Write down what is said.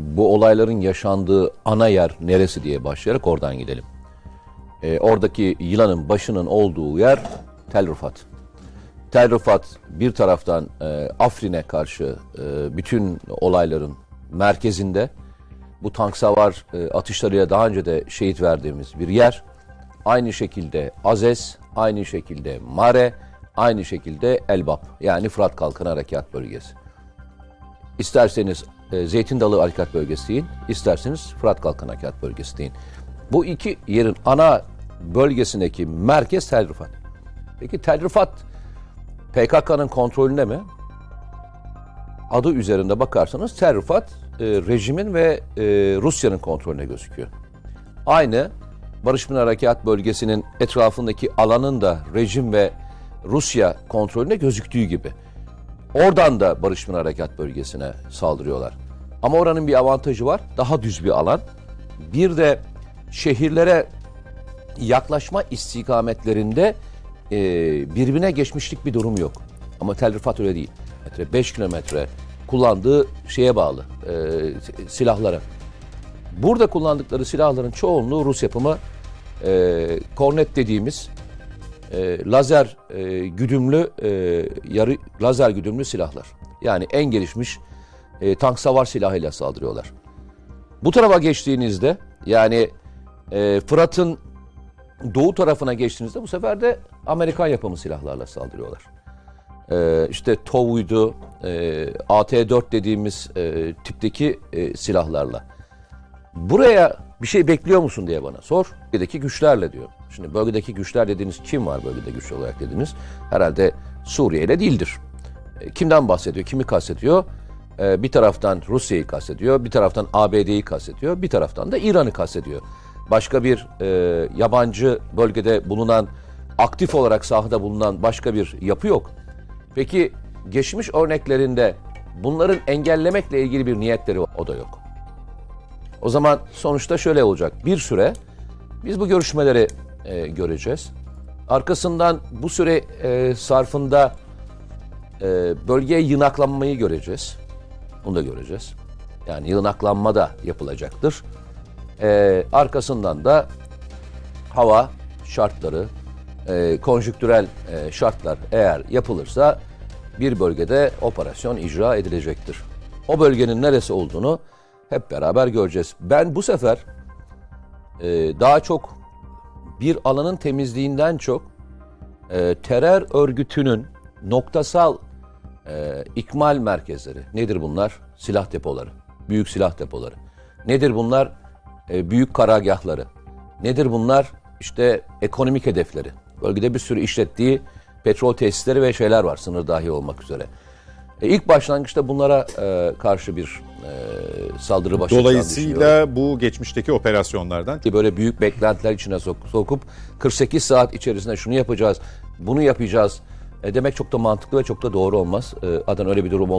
bu olayların yaşandığı ana yer neresi diye başlayarak oradan gidelim. Ee, oradaki yılanın başının olduğu yer Tel Rifat. Tel Rifat bir taraftan e, Afrin'e karşı e, bütün olayların merkezinde bu tank savar e, atışlarıyla daha önce de şehit verdiğimiz bir yer. Aynı şekilde Azez, aynı şekilde Mare, aynı şekilde Elbap yani Fırat Kalkanı Harekat Bölgesi. İsterseniz e, Zeytin Dalı Harekat Bölgesi deyin, isterseniz Fırat Kalkanı Harekat Bölgesi deyin. Bu iki yerin ana bölgesindeki merkez Tel Rifat. Peki Tel Rifat PKK'nın kontrolünde mi? Adı üzerinde bakarsanız Tel Rifat e, rejimin ve e, Rusya'nın kontrolüne gözüküyor. Aynı Barış Pınar Harekat Bölgesi'nin etrafındaki alanın da rejim ve Rusya kontrolüne gözüktüğü gibi. Oradan da Barış Pınar Harekat Bölgesi'ne saldırıyorlar. Ama oranın bir avantajı var. Daha düz bir alan. Bir de şehirlere yaklaşma istikametlerinde e, birbirine geçmişlik bir durum yok. Ama Tel Rifat öyle değil. Metre 5 kilometre kullandığı şeye bağlı, e, silahlara. Burada kullandıkları silahların çoğunluğu Rus yapımı e, kornet dediğimiz e, lazer e, güdümlü e, yarı lazer güdümlü silahlar. Yani en gelişmiş e, tank savar silahıyla saldırıyorlar. Bu tarafa geçtiğinizde yani e, Fırat'ın doğu tarafına geçtiğinizde bu sefer de Amerikan yapımı silahlarla saldırıyorlar. E, işte TOW'ydu, e, AT-4 dediğimiz e, tipteki e, silahlarla. Buraya bir şey bekliyor musun diye bana sor. Bölgedeki güçlerle diyor. Şimdi bölgedeki güçler dediğiniz kim var bölgede güç olarak dediğiniz? Herhalde Suriye ile değildir. E, Kimden bahsediyor? Kimi kastediyor? E, Bir taraftan Rusya'yı kastediyor, bir taraftan ABD'yi kastediyor, bir taraftan da İran'ı kastediyor. Başka bir e, yabancı bölgede bulunan, aktif olarak sahada bulunan başka bir yapı yok. Peki geçmiş örneklerinde bunların engellemekle ilgili bir niyetleri o da yok. O zaman sonuçta şöyle olacak. Bir süre biz bu görüşmeleri e, göreceğiz. Arkasından bu süre e, sarfında e, bölgeye yınaklanmayı göreceğiz. Bunu da göreceğiz. Yani yınaklanma da yapılacaktır. E, arkasından da hava şartları, e, konjüktürel e, şartlar eğer yapılırsa bir bölgede operasyon icra edilecektir. O bölgenin neresi olduğunu hep beraber göreceğiz. Ben bu sefer e, daha çok bir alanın temizliğinden çok e, terör örgütünün noktasal e, ikmal merkezleri. Nedir bunlar? Silah depoları, büyük silah depoları. Nedir bunlar? E, büyük karargahları. Nedir bunlar? İşte ekonomik hedefleri. Bölgede bir sürü işlettiği petrol tesisleri ve şeyler var sınır dahi olmak üzere. E, ilk başlangıçta bunlara e, karşı bir e, saldırı başlatacağını Dolayısıyla bu geçmişteki operasyonlardan ki böyle büyük beklentiler içine sok- sokup 48 saat içerisinde şunu yapacağız, bunu yapacağız e, demek çok da mantıklı ve çok da doğru olmaz. E, Zaten öyle bir durum olduğu